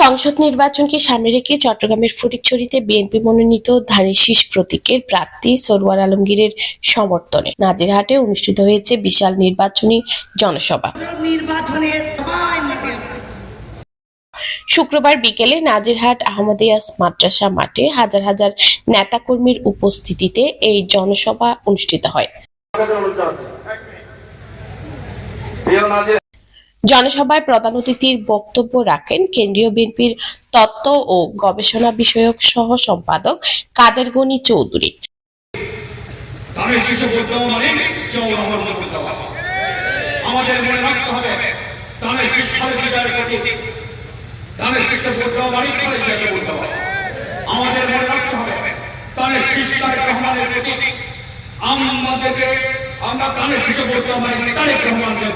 সংসদ নির্বাচনকে সামনে রেখে চট্টগ্রামের ফটিকছড়িতে বিএনপি মনোনীত ধানের শীষ প্রতীকের প্রার্থী সরওয়ার আলমগীরের সমর্থনে নাজিরহাটে অনুষ্ঠিত হয়েছে বিশাল নির্বাচনী জনসভা। শুক্রবার বিকেলে নাজিরহাট আহমদিয়াস মাদ্রাসা মাঠে হাজার হাজার নেতাকর্মীর উপস্থিতিতে এই জনসভা অনুষ্ঠিত হয়। জনসভায় প্রধান অতিথির বক্তব্য রাখেন কেন্দ্রীয় বিএনপির তত্ত্ব ও গবেষণা বিষয়ক সহ সম্পাদক কাদের গনি চৌধুরী। মানে আমাদের মনে আমরা ধানের শিশু বলতে রহমানকে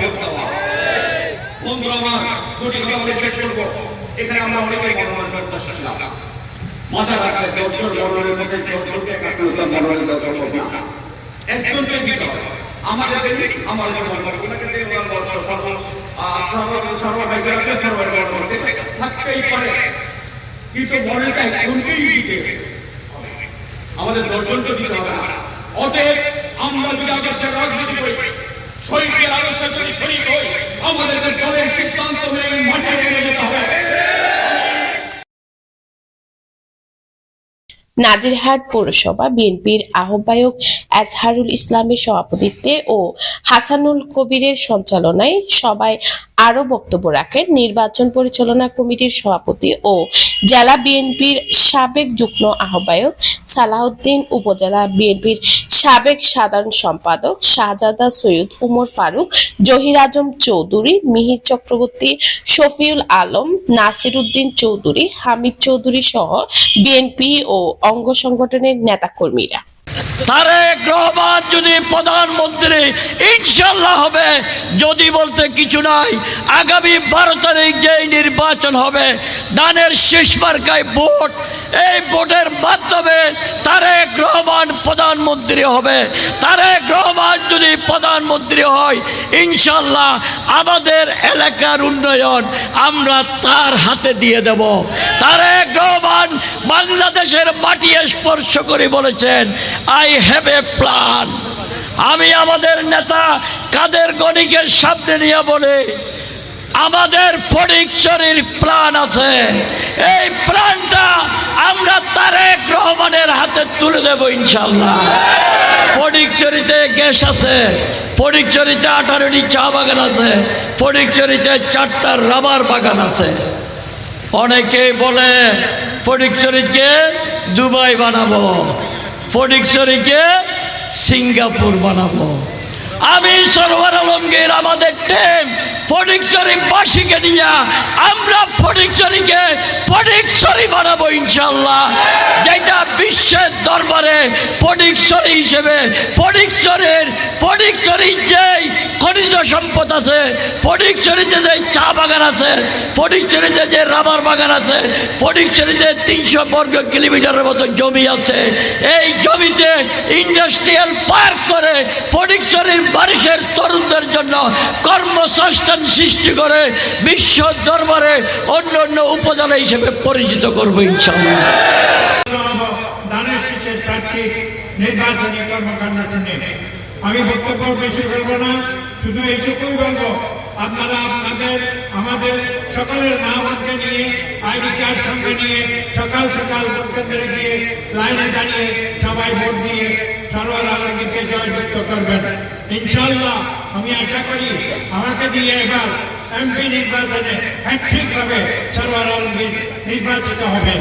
বলতে হবে আমাদের আমাদের দিতে হবে। আমাদের অতএব আমরা যদি আদর্শের রাজনীতি করি যদি শহীদ হই আমাদেরকে নাজিরহাট পৌরসভা বিএনপির আহ্বায়ক আজহারুল ইসলামের সভাপতিত্বে ও হাসানুল কবিরের সঞ্চালনায় সবাই আরও বক্তব্য রাখেন। নির্বাচন পরিচালনা কমিটির সভাপতি ও জেলা বিএনপির সাবেক যুগ্ম আহ্বায়ক সালাউদ্দিন উপজেলা বিএনপির সাবেক সাধারণ সম্পাদক শাহজাদা সৈয়দ উমর ফারুক, জহির আজম চৌধুরী, মিহির চক্রবর্তী, শফিউল আলম নাসির উদ্দিন চৌধুরী, হামিদ চৌধুরী সহ বিএনপি ও অঙ্গ সংগঠনের নেতাকর্মীরা। তারেক রহমান যদি প্রধানমন্ত্রী, ইনশাল্লাহ হবে। যদি বলতে কিছু নাই, আগামী বারো তারিখ যেই নির্বাচন হবে, দানের শেষ মার্কায় ভোট, এই ভোটের মাধ্যমে তারেক রহমান প্রধানমন্ত্রী হবে। তারেক রহমান যদি প্রধানমন্ত্রী হয়, ইনশাল্লাহ আমাদের এলাকার উন্নয়ন আমরা তার হাতে দিয়ে দেব। তারেক রহমান বাংলাদেশের মাটি স্পর্শ করে বলেছেন আই হ্যাভ এ প্ল্যান আমি আমাদের নেতা কাদের গণিকের সামনে নিয়ে বলে? আমাদের ফটিকচুরির প্রাণ আছে। এই প্রাণটা আমরা তারেক রহমানের হাতে তুলে দেব ইনশাল্লাহ ফটিকচুরিতে গ্যাস আছে। ফটিকচুরিতে আঠারোটি চা বাগান আছে। ফটিকচুরিতে চারটা রাবার বাগান আছে। অনেকেই বলে ফটিকচুরিকে দুবাই বানাবো। ফটিকচুরিকে সিঙ্গাপুর বানাবো। আমি সরোয়ার আলমগীর আমাদের টিম ফটিকচুরি বাসীকে নিয়ে আমরা ফটিকচুরিকে ফটিকচুরি বানাবো ইনশাল্লাহ যেটা বিশ্বের দরবারে ফটিকচুরি হিসেবে ফটিকচুরির ফটিকচুরির যেই খনিজ সম্পদ আছে ফটিকচুরিতে যে চা বাগান আছে ফটিকচুরিতে যে রাবার বাগান আছে ফটিকচুরিতে তিনশো বর্গ কিলোমিটারের মতো জমি আছে। এই জমিতে ইন্ডাস্ট্রিয়াল পার্ক করে ফটিকচুরির মানুষের তরুণদের জন্য কর্মসংস্থান সৃষ্টি করে বিশ্ব দরবারে অন্য অন্য উপজেলা হিসেবে পরিচিত করব ইনশাল্লাহ নির্বাচনী কর্মকাণ্ড শুনে আমি বক্তব্য বেশি করব না, শুধু এইটুকুই বলব আপনারা আপনাদের, আমাদের সকলের মা বোনকে নিয়ে, আইডি কার্ড সঙ্গে নিয়ে, সকাল সকাল ভোট কেন্দ্রে গিয়ে লাইনে দাঁড়িয়ে সবাই ভোট দিয়ে সরোয়ার আলমগীরকে জয়যুক্ত করবেন। ইনশাল্লাহ আমি আশা করি আমাকে দিয়ে এবার এমপি নির্বাচনে হ্যাট্রিক হবে সরোয়ার আলমগীর নির্বাচিত হবেন